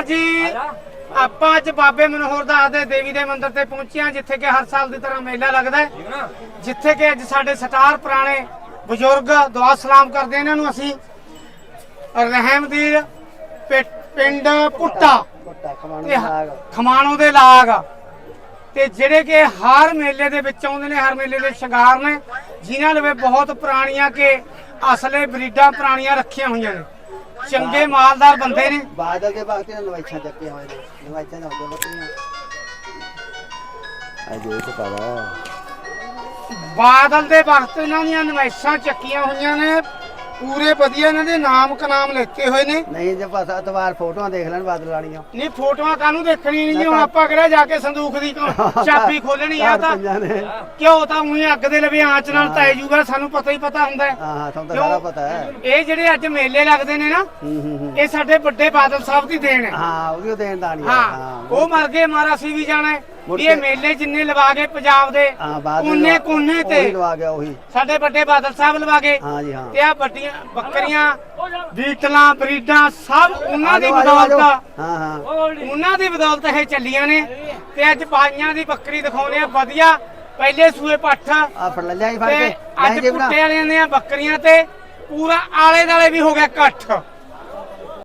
ਜੀ ਆਪਾਂ ਅੱਜ ਬਾਬੇ ਮਨੋਹਰ ਦਾਸ ਦੇ ਦੇਵੀ ਦੇ ਮੰਦਿਰ ਤੇ ਪਹੁੰਚੇ ਹਾਂ ਜਿੱਥੇ ਕਿ ਹਰ ਸਾਲ ਦੀ ਤਰ੍ਹਾਂ ਮੇਲਾ ਲੱਗਦਾ ਹੈ। ਜਿੱਥੇ ਕਿ ਅੱਜ ਸਾਡੇ ਸਟਾਰ ਪੁਰਾਣੇ ਬਜ਼ੁਰਗ ਦੁਆ ਸਲਾਮ ਕਰਦੇ ਇਹਨਾਂ ਨੂੰ ਅਸੀਂ ਰਹਿਮਦੀਰ ਪਿੰਡ ਪੁੱਟਾ ਖਮਾਣੋ ਦੇ ਲਾਗ। ਤੇ ਜਿਹੜੇ ਕਿ ਹਰ ਮੇਲੇ ਦੇ ਵਿੱਚ ਆਉਂਦੇ ਨੇ ਹਰ ਮੇਲੇ ਦੇ ਸ਼ਿੰਗਾਰ ਨੇ ਜਿਨ੍ਹਾਂ ਲਵੇ ਬਹੁਤ ਪੁਰਾਣੀਆਂ ਕਿ ਅਸਲੇ ਬਰੀਡਾਂ ਪੁਰਾਣੀਆਂ ਰੱਖੀਆਂ ਹੋਈਆਂ ਨੇ। ਚੰਗੇ ਮਾਲਦਾਰ ਬੰਦੇ ਨੇ। ਬਾਦਲ ਦੇ ਵਕਤ ਇਹਨਾਂ ਨਵਾਈਛਾਂ ਚੱਕੇ ਹੋਏ ਨੇ। ਨਵਾਈਛਾਂ ਦਾ ਹੁੰਦੇ ਬੱਕਰੀਆਂ ਆ ਜੇ ਤੇ ਪਾਵਾ ਬਾਦਲ ਦੇ ਵਕਤ ਇਹਨਾਂ ਦੀਆਂ ਨਮੈਸ਼ਾਂ ਚੱਕੀਆਂ ਹੋਈਆਂ ਨੇ। ਪੂਰੇ ਵਧੀਆ ਇਹਨਾਂ ਦੇ ਨਾਮ ਕਨਾਮ ਲਿਖੇ ਹੋਏ ਨੇ। ਨਹੀਂ ਜੇ ਪਾਸਾ ਅਤਵਾਰ ਫੋਟੋਆਂ ਦੇਖ ਲੈਣ ਬਾਦਲ ਵਾਲੀਆਂ। ਨਹੀਂ ਫੋਟੋਆਂ ਕਾਹਨੂੰ ਦੇਖਣੀ ਨਹੀਂ ਜੀ ਹੁਣ ਆਪਾਂ ਕਿਹੜਾ ਜਾ ਕੇ ਸੰਦੂਖ ਦੀ ਕ- ਚਾਬੀ ਖੋਲਣੀ ਆ ਤਾਂ ਪੰਜਾਂ ਨੇ ਕਿਉਂ ਤਾਂ ਉਹੀ ਅੱਗ ਦੇ ਲਵੇ ਆਂਚ ਨਾਲ ਤੈ ਜੂਗਾ ਸਾਨੂੰ ਪਤਾ ਹੀ ਪਤਾ ਹੁੰਦਾ ਹੈ। ਹਾਂ ਹਾਂ ਤੁਹਾਨੂੰ ਤਾਂ ਕਿਉਂ? ਸਾਰਾ ਪਤਾ ਹੈ। ਇਹ ਜਿਹੜੇ ਅੱਜ ਮੇਲੇ ਲੱਗਦੇ ਨੇ ਨਾ ਹੂੰ ਹੂੰ ਹੂੰ। ਇਹ ਸਾਡੇ ਵੱਡੇ ਬਾਦਲ ਸਾਹਿਬ ਦੀ ਦੇਣ ਹੈ। ਹਾਂ ਉਹਦੀ ਉਹ ਦੇਣ ਦਾ ਨਹੀਂ ਹਾਂ। ਉਹ ਮਰ ਗਏ ਮਾਰਾ ਅਸੀਂ ਵੀ ਜਾਣਾ ਹੈ। ਇਹ ਮੇਲੇ ਜਿੰਨੇ ਲਵਾ ਗਏ ਪੰਜਾਬ ਦੇ ਹਾਂ ਬਾਦਲ ਕੋਨੇ ਕੋਨੇ ਤੇ ਲਵਾ ਗਿਆ ਉਹੀ। ਸਾਡੇ ਵੱਡੇ ਬਾਦਲ ਸਾਹਿਬ ਲਵਾ ਗਏ। ਹਾਂ ਜੀ ਹਾਂ। ਤੇ ਆ ਵੱਡੀਆਂ ਬੱਕਰੀਆਂ ਬੀਟਲਾਂ ਬਰੀਡਾਂ ਸਭ ਉਹਨਾਂ ਦੀ। ਬਦੌਲਤ ਹਾਂ ਹਾਂ। ਉਹਨਾਂ ਦੀ ਬਦੌਲਤ ਇਹ ਚੱਲੀਆਂ ਨੇ। ਤੇ ਅੱਜ ਬਾਈਆਂ ਦੀ ਬੱਕਰੀ ਦਿਖਾਉਣੇ ਆ ਵਧੀਆ। ਪਹਿਲੇ ਸੂਏ ਪੱਠ। ਆ ਫੜ ਲੈ ਜਾਈ ਫੜ ਕੇ। ਅੱਜ ਕੁੱਤੇ ਵਾਲਿਆਂ ਦੀਆਂ ਬੱਕਰੀਆਂ ਤੇ ਪੂਰਾ ਆਲੇ ਦਾਲੇ ਵੀ ਹੋ ਗਿਆ ਇਕੱਠ।